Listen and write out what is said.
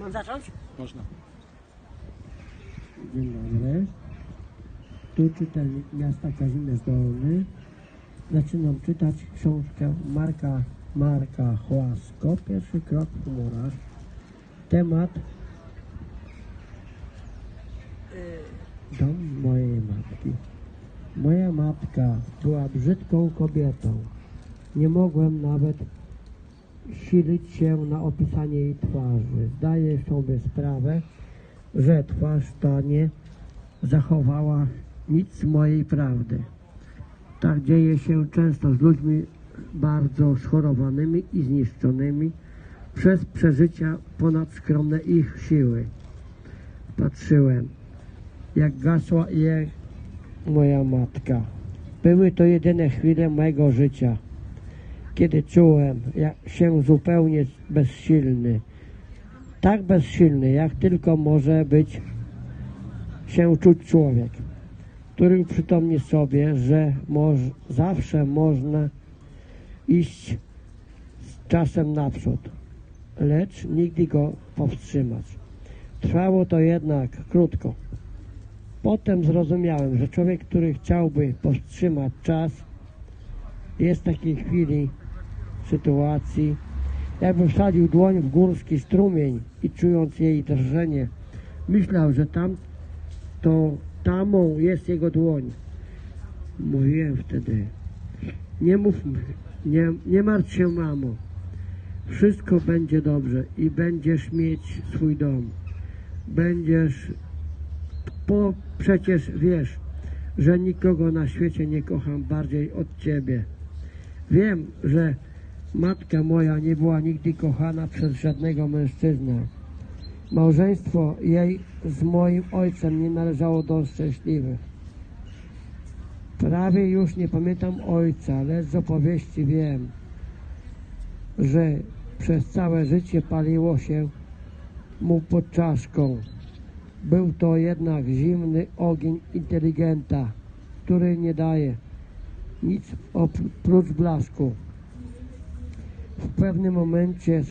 Mam zacząć? Można. Dzień dobry. Tu czytelnik miasta Kazimierz Dolny. Zaczynam czytać książkę Marka Marka Chłasko. Pierwszy krok w humorach. Temat Dom mojej matki. Moja matka była brzydką kobietą. Nie mogłem nawet silić się na opisanie jej twarzy. Zdaję sobie sprawę, że twarz ta nie zachowała nic mojej prawdy. Tak dzieje się często z ludźmi bardzo schorowanymi i zniszczonymi przez przeżycia ponad skromne ich siły. Patrzyłem, jak gasła je moja matka. Były to jedyne chwile mojego życia, kiedy czułem się zupełnie bezsilny. Tak bezsilny, jak tylko może być się czuć człowiek, który uprzytomni sobie, że moż, zawsze można iść z czasem naprzód, lecz nigdy go powstrzymać. Trwało to jednak krótko. Potem zrozumiałem, że człowiek, który chciałby powstrzymać czas, jest w takiej chwili, sytuacji, jakby wsadził dłoń w górski strumień i czując jej drżenie, myślał, że tam to tamą jest jego dłoń. Mówiłem wtedy, nie mów, nie, nie martw się mamo, wszystko będzie dobrze i będziesz mieć swój dom. Będziesz bo przecież wiesz, że nikogo na świecie nie kocham bardziej od Ciebie. Wiem, że matka moja nie była nigdy kochana przez żadnego mężczyznę. Małżeństwo jej z moim ojcem nie należało do szczęśliwych. Prawie już nie pamiętam ojca, lecz z opowieści wiem, że przez całe życie paliło się mu pod czaszką. Był to jednak zimny ogień inteligenta, który nie daje nic oprócz blasku. W pewnym momencie